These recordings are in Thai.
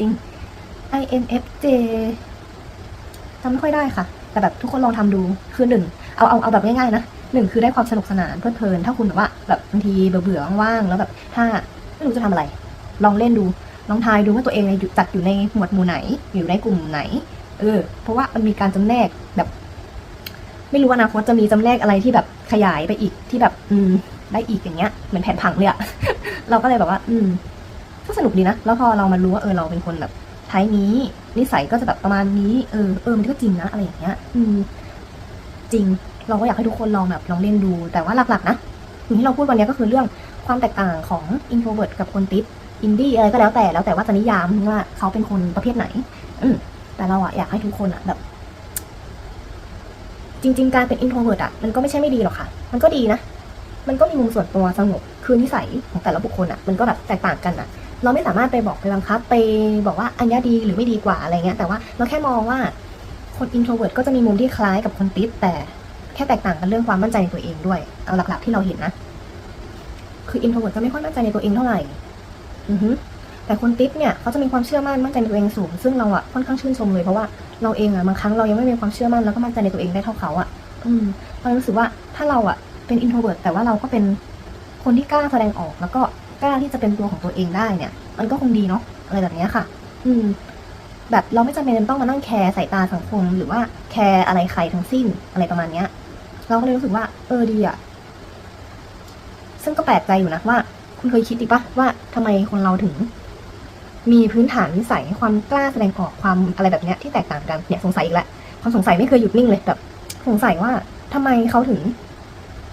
จริง INFJ จำไม่ค่อยได้ค่ะ แต่แบบทุกคนลองทำดู คือหนึ่งเอาเอาเอาแบบง่ายๆนะหนึ่งคือได้ความสนุกสนานเพลิดเพลิน ถ้าคุณแบบว่าแบบบางทีเบื่อเบื่อๆว่างๆแล้วแบบถ้าไม่รู้จะทำอะไร ลองเล่นดู ลองทายดูว่าตัวเองเนี่ยอยู่จัดอยู่ในหมวดหมู่ไหน อยู่ในกลุ่มไหน เออ เพราะว่ามันมีการจำแนกแบบ ไม่รู้ว่าอนาคตจะมีจำแนกอะไรที่แบบขยายไปอีกที่แบบ อืม ได้อีกอย่างเงี้ย เหมือนแผนผังเลยอะเราก็เลยแบบว่า อืม ก็สนุกดีนะ แล้วพอเรามารู้ว่าเออเราเป็นคนแบบไทยนี้นิสัยก็จะแบบประมาณนี้ เออเออมันก็จริงนะอะไรอย่างเงี้ย อืม จริง เราก็อยากให้ทุกคนลองแบบลองเล่นดู แต่ว่าหลักๆนะสิ่งที่เราพูดวันนี้ก็คือเรื่องความแตกต่างของ introvert กับคนติดอินดี้อะไรก็แล้วแต่แล้วแต่ว่าจะนิยามว่าเขาเป็นคนประเภทไหน อืมแต่เราอะอยากให้ทุกคนอะแบบ จริง ๆ การเป็น introvert อะมันก็ไม่ใช่ไม่ดีหรอกค่ะ มันก็ดีนะมันก็มีมุมส่วนตัวสงบคือนิสัยของแต่ละบุคคลอะมันก็แบบแตกต่างกันอะ เราไม่สามารถไปบอกไปบังคับ ไปบอกว่าอันนี้ดีหรือไม่ดีกว่าอะไรเงี้ย แต่ว่าเราแค่มองว่าคน introvert ก็จะมีมุมที่คล้ายกับคนติดแต่แค่แตกต่างกันเรื่องความมั่นใจในตัวเองด้วย เอาหลักๆที่เราเห็นนะ คือ introvert จะไม่ค่อยมั่นใจในตัวเองเท่าไหร่ อือฮึแต่คนติดเนี่ยเขาจะมีความเชื่อมั่นมั่นใจในตัวเองสูง ซึ่งเราอะค่อนข้างชื่นชมเลยเพราะว่าเราเองอะบางครั้งเรายังไม่มีความเชื่อมั่นแล้วก็มั่นใจในตัวเองได้เท่าเขาอะอืมเรารู้สึกว่าถ้าเราอะเป็น introvert แต่ว่าเราก็เป็นคนที่กล้าแสดงออกแล้วก็ ล้าที่จะเป็นตัวของตัวเองได้เนี่ย มันก็คงดีเนาะอะไรแบบนี้ค่ะ อืม แบบเราไม่จำเป็นต้องมานั่งแคร์สายตาสังคม หรือว่าแคร์อะไรใครทั้งสิ้นอะไรประมาณเนี้ย เราก็เลยรู้สึกว่า เออดีอะซึ่งก็แปลกใจอยู่นะว่า คุณเคยคิดดิปะว่าทำไมคนเราถึง มีพื้นฐานนิสัยความกล้าแสดงออกความอะไรแบบเนี้ยที่แตกต่างกันเนี่ยสงสัยอีกแล้วความสงสัยไม่เคยหยุดนิ่งเลยแบบสงสัยว่าทำไมเขาถึง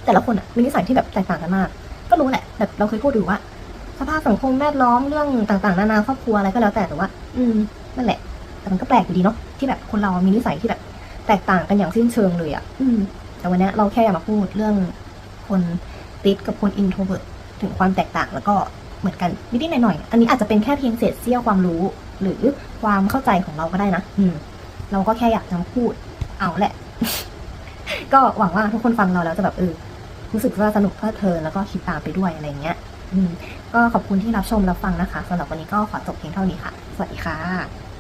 แต่ละคนอะมีนิสัยที่แบบแตกต่างกันมาก ก็รู้แหละแบบเราเคยพูดอยู่ว่า สภาพสังคมแวดล้อมเรื่องต่างๆ นานาครอบครัวอะไรก็แล้วแต่แต่ว่า อืมนั่นแหละแต่มันก็แปลกอยู่ดีเนาะที่แบบคนเรามีนิสัยที่แบบ แตกต่างกันอย่างสิ้นเชิงเลยอะอืมแต่วันเนี้ยเราแค่อยากมาพูดเรื่องคนติดกับคนอินโทรเวิร์ถึงความแตกต่างแล้วก็เหมือนกันนิดๆหน่อยๆอันนี้อาจจะเป็นแค่เพียงเศษเสี้ยวความรู้ หรือความเข้าใจของเราก็ได้นะอืม เราก็แค่อยากจะมาพูด เอาแหละ ก็หวังว่าทุกคนฟังเราแล้วจะแบบเออรู้สึกว่าสนุกเพลิดเพลินแล้วก็คิดตามไปด้วยอะไรเงี้ยอืม ก็ขอบคุณที่รับชมรับฟังนะคะสำหรับวันนี้ก็ขอจบเพียงเท่านี้ค่ะ สวัสดีค่ะ